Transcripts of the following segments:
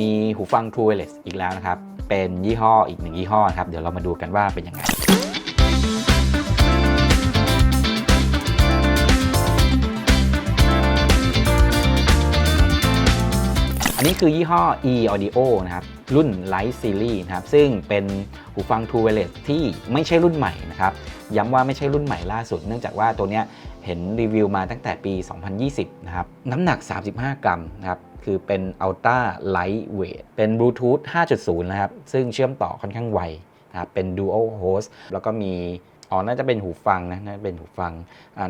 มีหูฟัง True Wireless อีกแล้วนะครับ เป็นยี่ห้ออีกหนึ่งยี่ห้อครับ เดี๋ยวเรามาดูกันว่าเป็นยังไงอันนี้คือยี่ห้อ e audio นะครับ รุ่น Light Series นะครับ ซึ่งเป็นหูฟัง True Wireless ที่ไม่ใช่รุ่นใหม่นะครับ ย้ำว่าไม่ใช่รุ่นใหม่ล่าสุด เนื่องจากว่าตัวเนี้ย เห็นรีวิวมาตั้งแต่ปี 2020 นะครับ น้ำหนัก 35 กรัมนะครับ คือเป็น Ultra Lightweight เป็น Bluetooth 5.0 นะครับ ซึ่งเชื่อมต่อค่อนข้างไวนะครับ เป็น Dual Host แล้วก็มีอ๋อน่าจะเป็นหูฟังนะน่าจะเป็นหูฟัง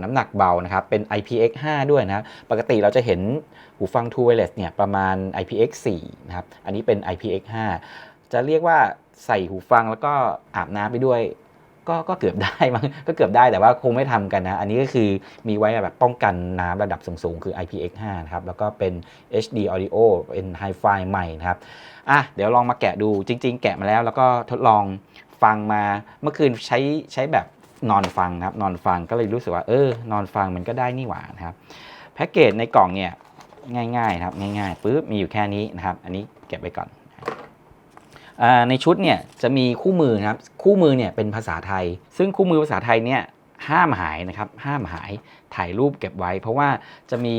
น้ำหนักเบานะครับ เป็น IPX5 ด้วยนะ ปกติเราจะเห็นหูฟัง True Wireless เนี่ยประมาณ IPX4 นะครับ อันนี้เป็น IPX5 จะเรียกว่าใส่หูฟังแล้วก็อาบน้ำไปด้วย ก็ก็เกือบได้มั้งก็เกือบได้แต่ว่าคงไม่ทำกันนะ อันนี้ก็คือมีไว้แบบป้องกันน้ำระดับสูงๆ คือ IPX5 นะครับ แล้วก็เป็น HD Audio เป็น Hi-Fi ใหม่นะครับ อะ เดี๋ยวลองมาแกะดูจริง ๆ แกะมาแล้ว แล้วก็ทดลองฟังมาเมื่อคืนใช้ใช้แบบนอนฟังนะครับ นอนฟังก็เลยรู้สึกว่าเออนอนฟังมันก็ได้นี่หว่านะครับแพ็กเกจในกล่องเนี่ยง่ายๆนะครับง่ายๆปุ๊บมีอยู่แค่นี้นะครับ อันนี้เก็บไว้ก่อน ในชุดเนี่ยจะมีคู่มือนะครับคู่มือเนี่ยเป็นภาษาไทย ซึ่งคู่มือภาษาไทยเนี่ยห้ามหายนะครับห้ามหายถ่ายรูปเก็บไว้ เพราะว่าจะมี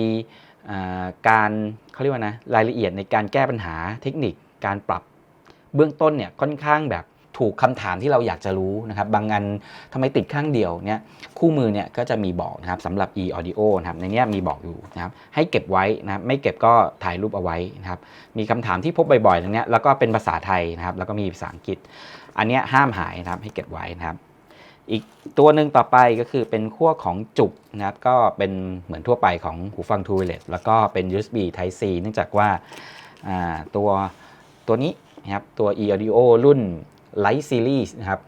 การเขาเรียกว่านะรายละเอียดในการแก้ปัญหาเทคนิคการปรับเบื้องต้นเนี่ยค่อนข้างแบบ ถูกคำถามที่เราอยากจะรู้นะครับ บางอันทำไมติดข้างเดียวเนี่ยคู่มือเนี่ยก็จะมีบอกนะครับสำหรับ e audio นะครับในนี้มีบอกอยู่นะครับให้เก็บไว้นะครับไม่เก็บก็ถ่ายรูปเอาไว้นะครับมีคำถามที่พบบ่อยๆตรงนี้แล้วก็เป็นภาษาไทยนะครับแล้วก็มีภาษาอังกฤษ อันนี้ห้ามหายนะครับให้เก็บไว้นะครับ อีกตัวหนึ่งต่อไปก็คือเป็นขั้วของจุกนะครับก็เป็นเหมือนทั่วไปของหูฟัง True Wireless แล้วก็เป็น USB Type C เนื่องจากว่าอ่าตัวตัวนี้นะครับตัว e audio รุ่น Light Series นะครับ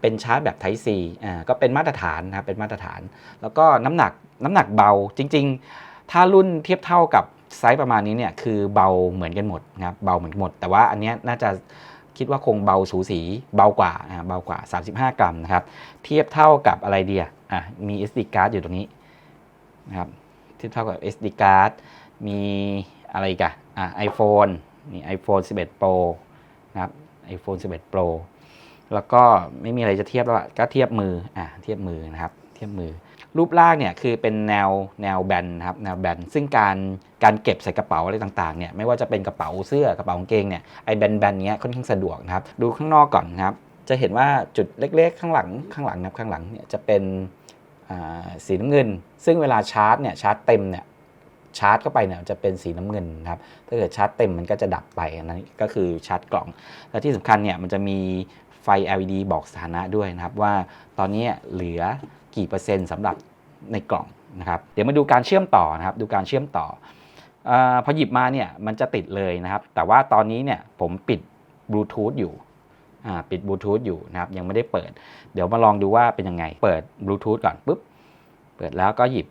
เป็นชาร์จแบบ Type C อ่าก็เป็นมาตรฐานนะครับเป็นมาตรฐาน แล้วก็น้ำหนักน้ำหนักเบาจริง ๆ ถ้ารุ่นเทียบเท่ากับไซส์ประมาณนี้เนี่ยคือเบาเหมือนกันหมดนะครับเบาเหมือนกันหมด แต่ว่าอันนี้น่าจะคิดว่าคงเบาสูสีเบากว่าอ่าเบากว่า 35 กรัมนะครับเทียบเท่ากับอะไรเดียอะมี SD card อยู่ตรงนี้นะครับเทียบเท่ากับ SD card มีอะไรกันอะ iPhone นี่ iPhone 11 Pro นะครับ iPhone 11 Pro แล้วก็ไม่มีอะไรจะเทียบแล้วก็เทียบมืออะเทียบมือนะครับเทียบมือ รูปร่างเนี่ยคือเป็นแนวแนวแบนนะครับแนวแบนซึ่งการการเก็บใส่กระเป๋าอะไรต่างๆเนี่ยไม่ว่าจะเป็นกระเป๋าเสื้อกระเป๋ากางเกงเนี่ยไอแบนแบนเนี้ยค่อนข้างสะดวกนะครับดูข้างนอกก่อนนะครับจะเห็นว่าจุดเล็กๆ ข้างหลังข้างหลังนะครับข้างหลังเนี่ยจะเป็นสีน้ำเงิน ซึ่งเวลาชาร์จเนี่ยชาร์จเต็มเนี่ย ชาร์จเข้าไปเนี่ยจะเป็นสีน้ำเงินครับถ้าเกิดชาร์จเต็มมันก็จะดับไปอันนั้นก็คือชาร์จกล่อง และที่สำคัญเนี่ยมันจะมีไฟ LED บอกสถานะด้วยนะครับว่าตอนนี้เหลือกี่เปอร์เซ็นต์สำหรับในกล่องนะครับเดี๋ยวมาดูการเชื่อมต่อนะครับดูการเชื่อมต่ออพอหยิบมาเนี่ยมันจะติดเลยนะครับ แต่ว่าตอนนี้เนี่ยผมปิดบลูทูธอยู่ปิดบลูทูธอยู่นะครับยังไม่ได้เปิด เดี๋ยวมาลองดูว่าเป็นยังไง เปิดบลูทูธก่อนปุ๊บเปิดแล้วก็หยิบ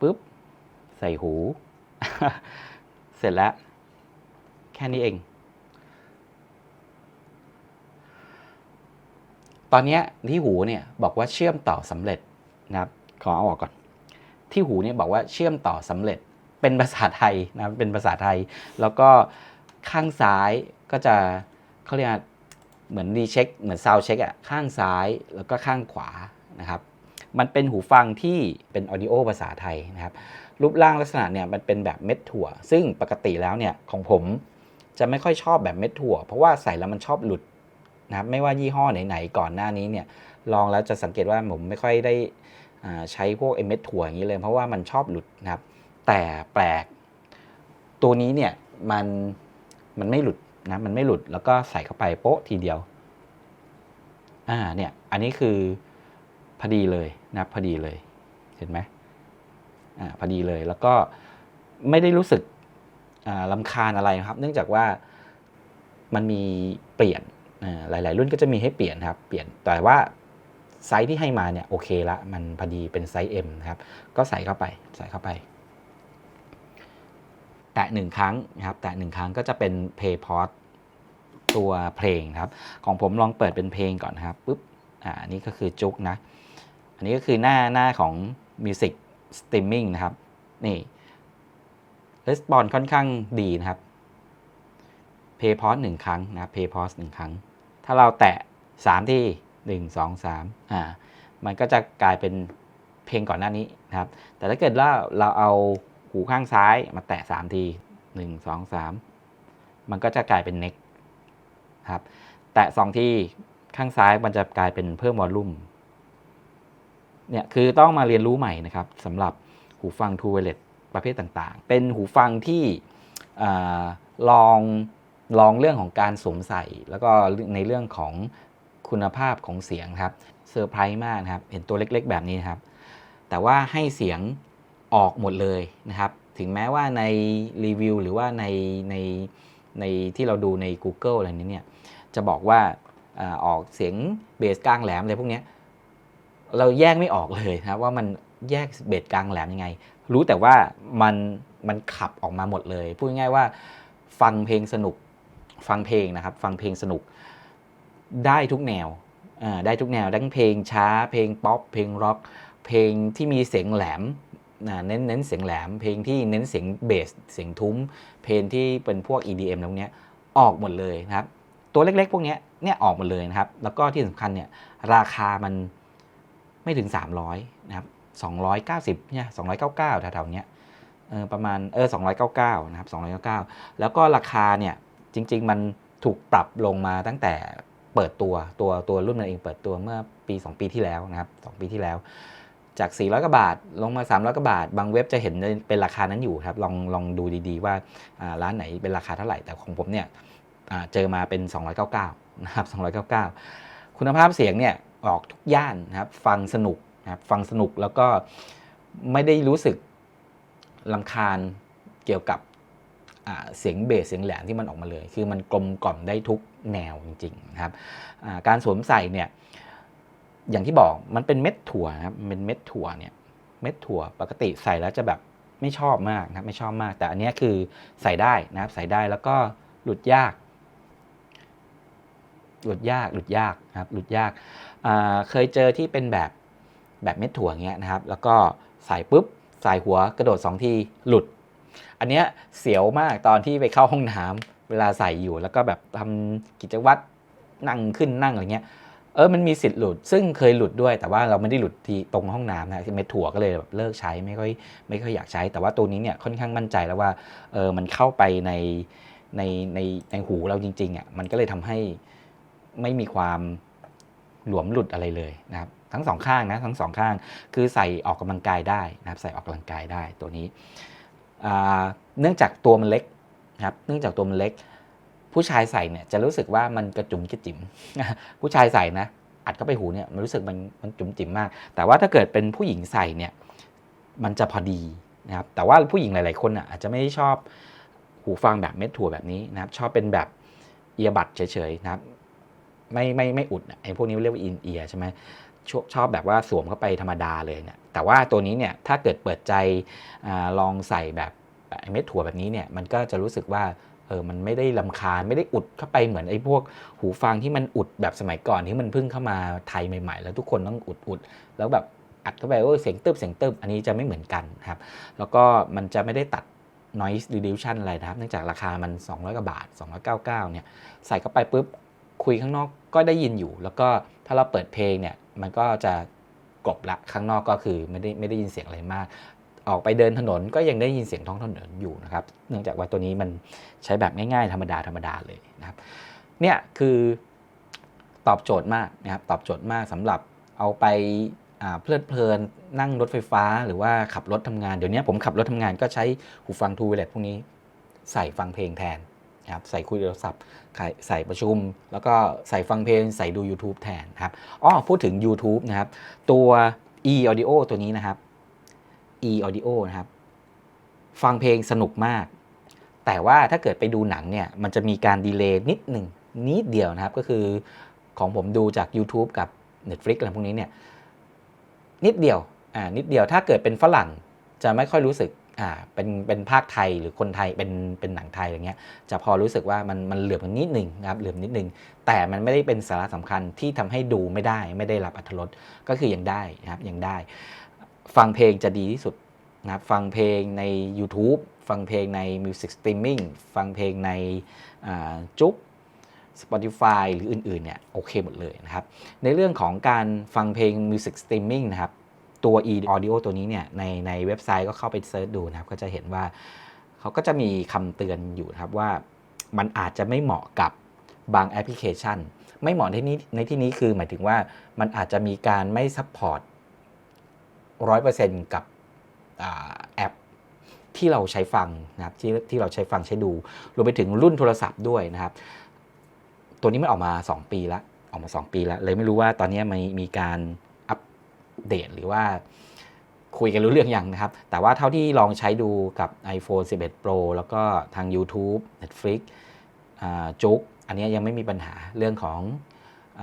ปุ๊บ ใส่หู เสร็จแล้ว แค่นี้เอง ตอนนี้ที่หูเนี่ยบอกว่าเชื่อมต่อสำเร็จนะครับ ขอเอาออกก่อน ที่หูเนี่ยบอกว่าเชื่อมต่อสำเร็จ เป็นภาษาไทยนะเป็นภาษาไทย แล้วก็ข้างซ้ายก็จะเขาเรียกเหมือนรีเช็ค เหมือนซาวเช็คอะข้างซ้ายแล้วก็ข้างขวานะครับ มันเป็นหูฟังที่เป็นออดิโอภาษาไทยนะครับ รูปร่างลักษณะเนี่ยมันเป็นแบบเม็ดถั่ว ซึ่งปกติแล้วเนี่ยของผมจะไม่ค่อยชอบแบบเม็ดถั่ว เพราะว่าใส่แล้วมันชอบหลุดนะครับไม่ว่ายี่ห้อไหนๆก่อนหน้านี้เนี่ยลองแล้วจะสังเกตว่าผมไม่ค่อยได้ใช้พวกไอเม็ดถั่วอย่างนี้เลยเพราะว่ามันชอบหลุดนะครับ แต่แปลก ตัวนี้เนี่ยมันมันไม่หลุดนะมันไม่หลุดแล้วก็ใส่เข้าไปโป๊ะทีเดียวอ่าเนี่ยอันนี้คือพอดีเลย นะพอดีเลยเห็นไหมอ่าพอดีเลยแล้วก็ไม่ได้รู้สึกลำคาญอะไรนะครับ เนื่องจากว่ามันมีเปลี่ยนหลาย ๆ รุ่นก็จะมีให้เปลี่ยนครับ เปลี่ยนแต่ว่าไซส์ที่ให้มาเนี่ยโอเคละมันพอดีเป็นไซส์ M นะครับ ก็ใส่เข้าไปใส่เข้าไป แตะหนึ่งครั้งนะครับ แตะหนึ่งครั้งก็จะเป็น Play Port ตัวเพลงครับ ของผมลองเปิดเป็นเพลงก่อนครับปุ๊บอ่านนี้ก็คือจุกนะ อันนี้ก็คือหน้าหน้าของ Music Streaming นะครับ นี่ Response ค่อนข้างดีนะครับ Play Pause หนึ่งครั้งนะครับ Play p o s หนึ่งครั้ง ถ้าเราแตะ 3 ที่ 1 2 3อ่ามันก็จะกลายเป็นเพลงก่อนหน้านี้นะครับ แต่ถ้าเกิดว่าเราเอาหูข้างซ้ายมาแตะ 3 ที 1 2 3 มันก็จะกลายเป็น next ครับ แตะ 2 ที่ข้างซ้ายมันจะกลายเป็นเพิ่มวอลลุ่ม เนี่ยคือต้องมาเรียนรู้ใหม่นะครับสำหรับหูฟัง True Wireless ประเภทต่างๆ เป็นหูฟังที่อลองลองเรื่องของการสวมใส่ แล้วก็ในเรื่องของคุณภาพของเสียงครับเซอร์ไพรส์มากนะครับ เห็นตัวเล็กๆ แบบนี้นครับ แต่ว่าให้เสียงออกหมดเลยนะครับ ถึงแม้ว่าในรีวิวหรือว่าในในในที่เราดูใน Google อะไรนี้เนี่ย จะบอกว่าออกเสียงเบสกลางแหลมอะไรพวกนี้ เราแยกไม่ออกเลยนะครับว่ามันแยกเบสกลางแหลมยังไง รู้แต่ว่ามันมันขับออกมาหมดเลย พูดง่ายว่าฟังเพลงสนุกฟังเพลงนะครับ ฟังเพลงสนุกได้ทุกแนวได้ทุกแนวทั้งเพลงช้า เพลงป๊อปเพลงร็อก เพลงที่มีเสียงแหลมเน้นเน้นเสียงแหลม เพลงที่เน้นเสียงเบสเสียงทุ้ม เพลงที่เป็นพวก EDM แล้วเนี้ออกหมดเลยนะครับ ตัวเล็กๆ พวกนี้เนี่ยออกหมดเลยนะครับ แล้วก็ที่สำคัญเนี่ยราคามัน ไม่ถึง 300 นะครับ 290 เนี่ย299แถวๆเนี้ยเออประมาณเออ299 นะครับ 299 แล้วก็ราคาเนี่ยจริง ๆ มันถูกปรับลงมาตั้งแต่เปิดตัวตัวตัวรุ่นมันเองเปิดตัวเมื่อปี 2 ปีที่แล้วนะครับ 2 ปีที่แล้ว จาก 400กว่าบาทลงมา 300กว่าบาท บางเว็บจะเห็นเป็นราคานั้นอยู่ครับ ลองลองดูดีๆว่าร้านไหนเป็นราคาเท่าไหร่ แต่ของผมเนี่ยเจอมาเป็น 299 นะครับ 299 คุณภาพเสียงเนี่ย ออกทุกย่านนะครับ ฟังสนุกนะครับฟังสนุกแล้วก็ไม่ได้รู้สึกลำคาญเกี่ยวกับเสียงเบสเสียงแหลมที่มันออกมาเลย คือมันกลมกล่อมได้ทุกแนวจริงๆนะครับการสวมใส่เนี่ยอย่างที่บอกมันเป็นเม็ดถั่วนะครับเป็นเม็ดถั่วเนี่ยเม็ดถั่วปกติใส่แล้วจะแบบไม่ชอบมากนะไม่ชอบมาก แต่อันนี้คือใส่ได้นะครับใส่ได้แล้วก็หลุดยาก หลุดยากหลุดยากนะครับหลุดยาก เคยเจอที่เป็นแบบแบบเม็ดถั่วเงี้ยนะครับ แล้วก็ใส่ปุ๊บใส่หัวกระโดดสองทีหลุด อันเนี้ยเสียวมากตอนที่ไปเข้าห้องน้ำเวลาใส่อยู่แล้วก็แบบทำกิจวัตรนั่งขึ้นนั่งอะไรเงี้ยเออมันมีสิทธิ์หลุด ซึ่งเคยหลุดด้วย แต่ว่าเราไม่ได้หลุดที่ตรงห้องน้ำนะที่เม็ดถั่วก็เลยแบบเลิกใช้ไม่ค่อยไม่ค่อยอยากใช้ แต่ว่าตัวนี้เนี่ยค่อนข้างมั่นใจแล้วว่าเออมันเข้าไปในในในในหูเราจริงๆอะมันก็เลยทำให้ไม่มีความ หลวมหลุดอะไรเลยนะครับทั้งสองข้างนะทั้งสองข้างคือใส่ออกกำลังกายได้นะครับใส่ออกกำลังกายได้ตัวนี้เนื่องจากตัวมันเล็กนะครับเนื่องจากตัวมันเล็ก ผู้ชายใส่เนี่ยจะรู้สึกว่ามันกระจุ๋มกระจิ๋มผู้ชายใส่นะอัดเข้าไปหูเนี่ยมันรู้สึกมันมันจุ๋มจิ๋มมาก แต่ว่าถ้าเกิดเป็นผู้หญิงใส่เนี่ยมันจะพอดีนะครับแต่ว่าผู้หญิงหลาย ๆ คนอะอาจจะไม่ชอบหูฟังแบบเม็ดถั่วแบบนี้นะครับชอบเป็นแบบเอียบัดเฉยๆนะครับ ไม่ไม่ไม่อุดไอ้พวกนี้เรียกว่าอินเอียใช่ไหมชอบชอบแบบว่าสวมเข้าไปธรรมดาเลยเนี่ยแต่ว่าตัวนี้เนี่ยถ้าเกิดเปิดใจอลองใส่แบบไอ้เม็ดถั่วแบบนี้เนี่ยมันก็จะรู้สึกว่าเออมันไม่ได้ลำคาญไม่ได้อุดเข้าไปเหมือนไอ้พวกหูฟังที่มันอุดแบบสมัยก่อนที่มันเพิ่งเข้ามาไทยใหม่ๆ แล้วทุกคนต้องอุดอุดแล้วแบบอัดเข้าไปโอ้เสียงตึบเสียงตึบอันนี้จะไม่เหมือนกันครับ แล้วก็มันจะไม่ได้ตัด noise reduction อะไรนะครับ เนื่องจากราคามัน 200กว่าบาท 299เนี่ยใส่เข้าไปปุ๊บ คุยข้างนอกก็ได้ยินอยู่ แล้วก็ถ้าเราเปิดเพลงเนี่ยมันก็จะกลบละข้างนอกก็คือไม่ได้ไม่ได้ยินเสียงอะไรมาก ออกไปเดินถนนก็ยังได้ยินเสียงท้องถนนอยู่นะครับ เนื่องจากว่าตัวนี้มันใช้แบบง่ายๆ ธรรมดาธรรมดาเลยนะครับเนี่ยคือตอบโจทย์มากนะครับตอบโจทย์มากสำหรับเอาไปเพลิดเพลินนั่งรถไฟฟ้าหรือว่าขับรถทำงาน เดี๋ยวนี้ผมขับรถทำงานก็ใช้หูฟังทูเวลตพวกนี้ใส่ฟังเพลงแทน นะครับใส่คุยโทรศัพท์ใส่ประชุม แล้วก็ใส่ฟังเพลง ใส่ดู YouTube แทนครับอ๋อพูดถึง YouTube นะครับ ตัว e audio ตัวนี้นะครับ e audio นะครับ ฟังเพลงสนุกมาก แต่ว่าถ้าเกิดไปดูหนังเนี่ยมันจะมีการดีเลย์นิดหนึ่งนิดเดียวนะครับ ก็คือของผมดูจาก YouTube กับ Netflix อะไรพวกนี้เนี่ยนิดเดียวอ่านิดเดียวถ้าเกิดเป็นฝรั่งจะไม่ค่อยรู้สึก อ่าเป็นเป็นภาคไทยหรือคนไทยเป็นเป็นหนังไทยอะไรเงี้ยจะพอรู้สึกว่ามันมันเหลื่อมกันนิดหนึ่งนะครับเหลื่อมนิดหนึ่งแต่มันไม่ได้เป็นสาระสำคัญที่ทำให้ดูไม่ได้ไม่ได้รับอรรถรสก็คือยังได้นะครับยังได้ ฟังเพลงจะดีที่สุดนะครับฟังเพลงใน YouTube ฟังเพลงใน Music Streaming ฟังเพลงในจุ๊ก Spotify หรืออื่นๆเนี่ยโอเคหมดเลยนะครับ ในเรื่องของการฟังเพลง Music Streaming นะครับ ตัว e audio ตัวนี้เนี่ยในในเว็บไซต์ก็เข้าไปเซิร์ชดูนะครับ ก็จะเห็นว่าเขาก็จะมีคำเตือนอยู่นะครับว่ามันอาจจะไม่เหมาะกับบางแอปพลิเคชัน ไม่เหมาะในนี้ในที่นี้คือหมายถึงว่ามันอาจจะมีการไม่ซัพพอร์ตร้อยเปอร์เซ็นต์กับอแอปที่เราใช้ฟังนะครับที่ที่เราใช้ฟังใช้ดู รวมไปถึงรุ่นโทรศัพท์ด้วยนะครับ ตัวนี้มันออกมา 2 ปีแล้วออกมา 2 ปีแล้วเลยไม่รู้ว่าตอนนี้มีมีการ เดตหรือว่าคุยกันรู้เรื่องยังนะครับ แต่ว่าเท่าที่ลองใช้ดูกับ iPhone 11 Pro แล้วก็ทาง YouTube Netflix จุกอันนี้ยังไม่มีปัญหาเรื่องของอ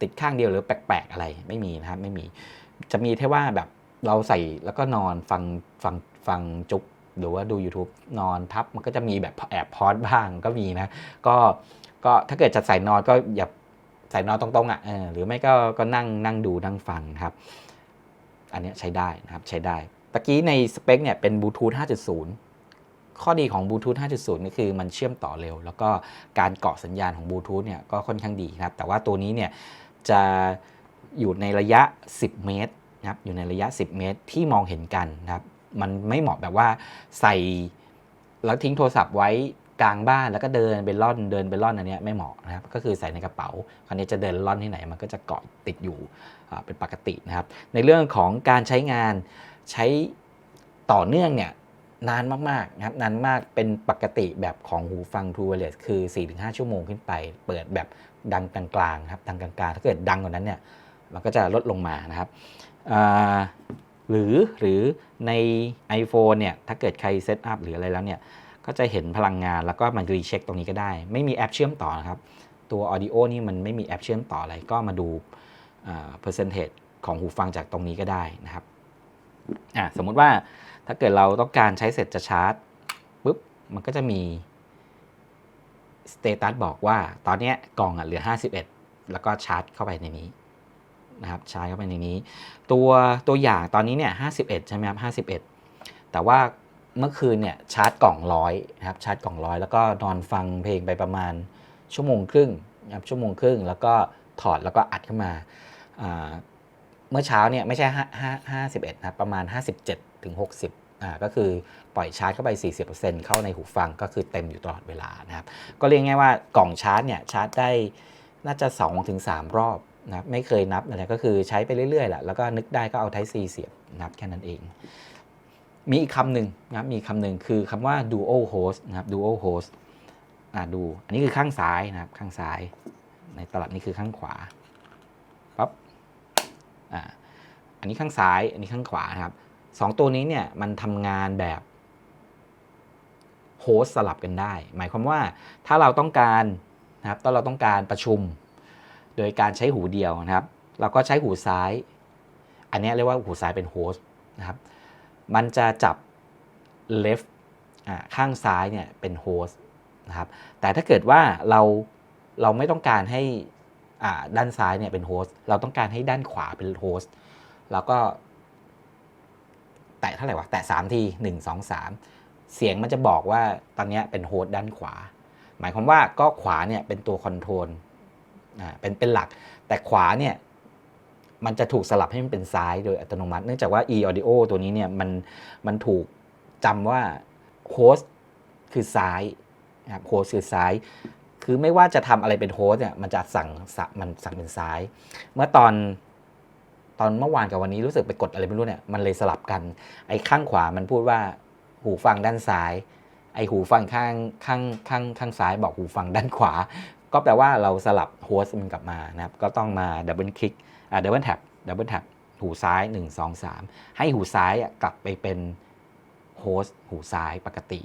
ติดข้างเดียวหรือแปลกๆอะไรไม่มีนะครับไม่มีจะมีแค่ว่าแบบเราใส่แล้วก็นอนฟังฟังฟังจุกหรือว่าดู YouTube นอนทับมันก็จะมีแบบแอบพอดบ้างก็มีนะ ก็ก็ถ้าเกิดจะใส่นอนก็อย่า ใส่นอนตรงๆอะหรือไม่ก็ก็นั่งนั่งดูนั่งฟังครับ อันนี้ใช้ได้นะครับใช้ได้ตะกี้ในสเปคเนี่ยเป็นบลูทูธ5.0 ข้อดีของบลูทูธ5.0 นี่คือมันเชื่อมต่อเร็ว แล้วก็การเกาะสัญญาณของบลูทูธเนี่ยก็ค่อนข้างดีครับ แต่ว่าตัวนี้เนี่ยจะอยู่ในระยะ 10 เมตรนะครับอยู่ในระยะ 10 เมตรที่มองเห็นกันนะครับ มันไม่เหมาะแบบว่าใส่แล้วทิ้งโทรศัพท์ไว้ กลางบ้านแล้วก็เดินไปล่อนเดินไปล่อนอันนี้ไม่เหมาะนะครับก็คือใส่ในกระเป๋าคราวนี้จะเดินล่อนที่ไหนมันก็จะเกาะติดอยู่เป็นปกตินะครับ ในเรื่องของการใช้งานใช้ต่อเนื่องเนี่ยนานมากๆนะครับนานมากเป็นปกติแบบของหูฟัง True Wireless คือ 4-5 ชั่วโมงขึ้นไป เปิดแบบดังกลางๆครับดังกลางๆ ถ้าเกิดดังกว่านั้นเนี่ยมันก็จะลดลงมานะครับหรือหรือใน iPhone เนี่ยถ้าเกิดใครเซตอัพหรืออะไรแล้วเนี่ย ก็จะเห็นพลังงานแล้วก็มันรีเช็คตรงนี้ก็ได้ ไม่มีแอปเชื่อมต่อนะครับ ตัว Audio นี่มันไม่มีแอปเชื่อมต่ออะไร ก็มาดูอ่า percentage ของหูฟังจากตรงนี้ก็ได้นะครับอะสมมุติว่าถ้าเกิดเราต้องการใช้เสร็จจะชาร์จปุ๊บมันก็จะมีสเตตัสบอกว่าตอนเนี้ยกล่องอะเหลือ 51 แล้วก็ชาร์จเข้าไปในนี้นะครับชาร์จเข้าไปในนี้ ตัวตัวอย่างตอนนี้เนี่ย 51 ใช่ไหมครับ 51 แต่ว่า เมื่อคืนเนี่ยชาร์จกล่องร้อยนะครับชาร์จกล่องร้อยแล้วก็นอนฟังเพลงไปประมาณชั่วโมงครึ่งนะครับชั่วโมงครึ่ง แล้วก็ถอดแล้วก็อัดเข้ามาเมื่อเช้าเนี่ยไม่ใช่5 5 51นะครับประมาณ 57ถึง60อ่าก็คือปล่อยชาร์จเข้าไป 40%เข้าในหูฟังก็คือเต็มอยู่ตลอดเวลานะครับก็เรียกง่ายว่ากล่องชาร์จเนี่ยชาร์จได้น่าจะ 2-3 รอบนะครับไม่เคยนับอะไรก็คือใช้ไปเรื่อยๆแหละแล้วก็นึกได้ก็เอา Type C เสียบนับแค่นั้นเอง มีอีกคำหนึ่งนะครับมีคำหนึ่งคือคำว่า dual host นะครับ dual host อ่าดู อันนี้คือข้างซ้ายนะครับ ข้างซ้าย ในตลับนี้คือข้างขวาปั๊บอ่าอันนี้ข้างซ้าย อันนี้ข้างขวานะครับสองตัวนี้เนี่ยมันทำงานแบบโฮสต์สลับกันได้ หมายความว่าถ้าเราต้องการนะครับถ้าเราต้องการประชุม โดยการใช้หูเดียวนะครับ เราก็ใช้หูซ้าย อันนี้เรียกว่าหูซ้ายเป็นโฮสต์นะครับ มันจะจับ left ข้างซ้ายเนี่ยเป็นโฮสต์นะครับแต่ถ้าเกิดว่าเราเราไม่ต้องการให้ด้านซ้ายเนี่ยเป็นโฮสต์เราต้องการให้ด้านขวาเป็นโฮสต์แล้วก็ แตะเท่าไหร่วะ แตะ 3 ที 1 2 3 เสียงมันจะบอกว่าตอนนี้เป็นโฮสต์ด้านขวา หมายความว่าก็ขวาเนี่ยเป็นตัวคอนโทรลอ่าเป็นเป็นหลัก แต่ขวาเนี่ย มันจะถูกสลับให้มันเป็นซ้ายโดยอัตโนมัติ เนื่องจากว่า e audio ตัวนี้เนี่ยมันมันถูกจำว่าโฮสต์คือซ้ายนะครับโฮสต์คือซ้าย คือไม่ว่าจะทำอะไรเป็นโฮสต์เนี่ยมันจะสั่งมันสั่งเป็นซ้าย เมื่อตอนตอนเมื่อวานกับวันนี้รู้สึกไปกดอะไรไม่รู้เนี่ยมันเลยสลับกัน ไอ้ข้างขวามันพูดว่าหูฟังด้านซ้าย ไอ้หูฟังข้างข้างข้างข้างซ้ายบอกหูฟังด้านขวา ก็แปลว่าเราสลับโฮสต์มันกลับมานะครับ ก็ต้องมาดับเบิลคลิก ดับเบิลแท็บดับเบิลแท็บหูซ้าย 1 2 3 ให้หูซ้ายกลับไปเป็นโฮสต์หูซ้ายปกติ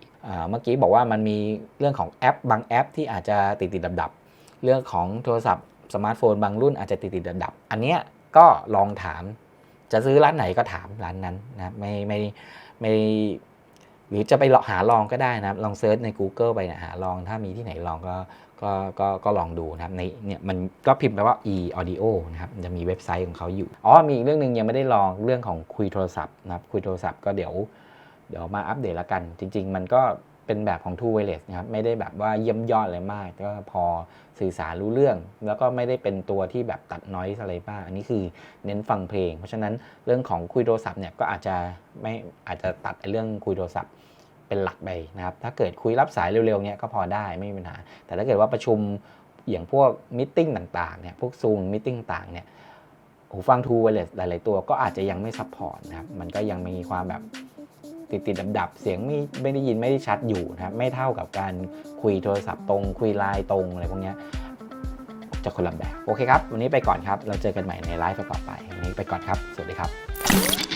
เมื่อกี้บอกว่ามันมีเรื่องของแอป บางแอปที่อาจจะติดติดดับดับๆเรื่องของโทรศัพท์สมาร์ทโฟนบางรุ่นอาจจะติดติดดับดับๆอันเนี้ยก็ลองถาม จะซื้อร้านไหนก็ถามร้านนั้นนะไม่ไม่ไม่หรือจะไปหาลองก็ได้นะลองเซิร์ชใน Google ไปนะหาลองถ้ามีที่ไหนลองก็ ก็ก็ก็ลองดูนะครับในเนี่ยมันก็พิมพ์ไปว่า e audio นะครับจะมีเว็บไซต์ของเขาอยู่อ๋อมีอีกเรื่องหนึ่งยังไม่ได้ลองเรื่องของคุยโทรศัพท์นะครับคุยโทรศัพท์ก็เดี๋ยวเดี๋ยวมาอัปเดตละกัน จริง ๆ มันก็เป็นแบบของ True Wireless นะครับไม่ได้แบบว่าเยี่ยมยอดอะไรมาก ก็พอสื่อสารรู้เรื่อง แล้วก็ไม่ได้เป็นตัวที่แบบตัดน้อยอะไรบ้างอันนี้คือเน้นฟังเพลง เพราะฉะนั้นเรื่องของคุยโทรศัพท์เนี่ยก็อาจจะไม่อาจจะตัดเรื่องคุยโทรศัพท์ เป็นหลักไปนะครับ ถ้าเกิดคุยรับสายเร็วๆเนี่ยก็พอได้ไม่มีปัญหา แต่ถ้าเกิดว่าประชุมอย่างพวกมิ팅ต่างๆเนี่ยพวกซูมมิ팅ต่างเนี่ยหูฟัง True Wireless หลายๆตัวก็อาจจะยังไม่ซัพพอร์ตนะครับมันก็ยังมีความแบบติดติดดับดับๆเสียงไม่ไม่ได้ยินไม่ได้ชัดอยู่นะครับไม่เท่ากับการคุยโทรศัพท์ตรง คุยไลน์ตรงอะไรพวกเนี้ยจะคนละแบบโอเคครับ วันนี้ไปก่อนครับ เราเจอกันใหม่ในไลฟ์ต่อไปวันนี้ไปก่อนครับ สวัสดีครับ